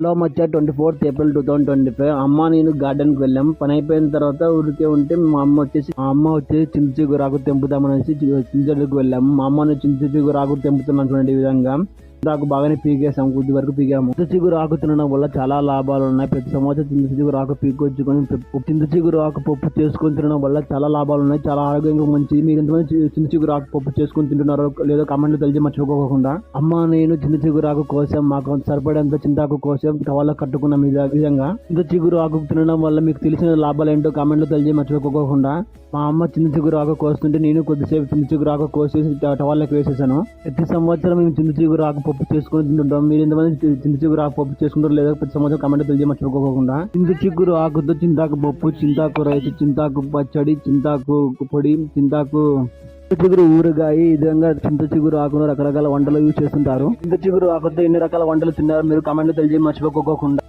Hello మచ్చా twenty fourth April two thousand twenty five అమ్మ నేను గార్డెన్కి వెళ్ళాం. పని అయిపోయిన తర్వాత ఊరికే ఉంటే మా అమ్మ వచ్చేసి మా అమ్మ వచ్చేసి చింత చిగురాకు తెంపుదామనేసి చింత చెట్టుకు వెళ్ళాము మా అమ్మని చింత చిగురాకు తెంపుతున్నాను చూడండి ఈ విధంగా. నాకు బాగానే పీకేసాం కొద్ది వరకు పీకాము. చింత చిగురు ఆకు తినడం వల్ల చాలా లాభాలు ఉన్నాయి. ప్రతి సంవత్సరం చింత చిగురు ఆకు పీకొచ్చుకొని చింత చిగురు ఆకు పప్పు చేసుకొని తినడం వల్ల చాలా లాభాలు ఉన్నాయి. చాలా ఆరోగ్యంగా మంచిది. మీరు ఎంతమంది చింత చిగురు ఆకు పప్పు చేసుకొని తింటున్నారో లేదో కమెంట్లు తెలిసి మర్చిపోకోకుండా అమ్మ నేను చింత చిగురు ఆకు కోసం. మాకు సరిపడేంత చింతాకు కోసం. టవల్లో కట్టుకున్నాం విధంగా. చింత చిగురు ఆకు తినడం వల్ల మీకు తెలిసిన లాభాలు ఏంటో కామెంట్లో తెలిసి మర్చిపోకోకుండా మా అమ్మ చిన్న చిగురు ఆకు కోస్తుంటే నేను కొద్దిసేపు చిన్న చిగురు ఆకు కోసేసి టవాళ్ళకి వేసేసాను. ప్రతి సంవత్సరం మేము చిన్న చిగురు ఆకు పప్పు చేసుకొని తింటుంటాం. మీరు ఎంతమంది చింత చిగురు ఆకు పప్పు చేసుకుంటారు లేదా ప్రతి సంవత్సరం కమెంట్ తెలిసి చింత చిగురు ఆకుతో చింతాకు పప్పు చింతాకు రైతు చింతాకు పచ్చడి చింతాకు పొడి చింతాకు చిగురు ఊరగాయ ఈ విధంగా చింత చిగురు ఆకును రకరకాల వంటలు యూజ్ చేస్తుంటారు. చింత చిగురు ఆకుతో ఎన్ని రకాల వంటలు తిన్నారు మీరు కామెంట్ తెలిసి మర్చిపోకోకుండా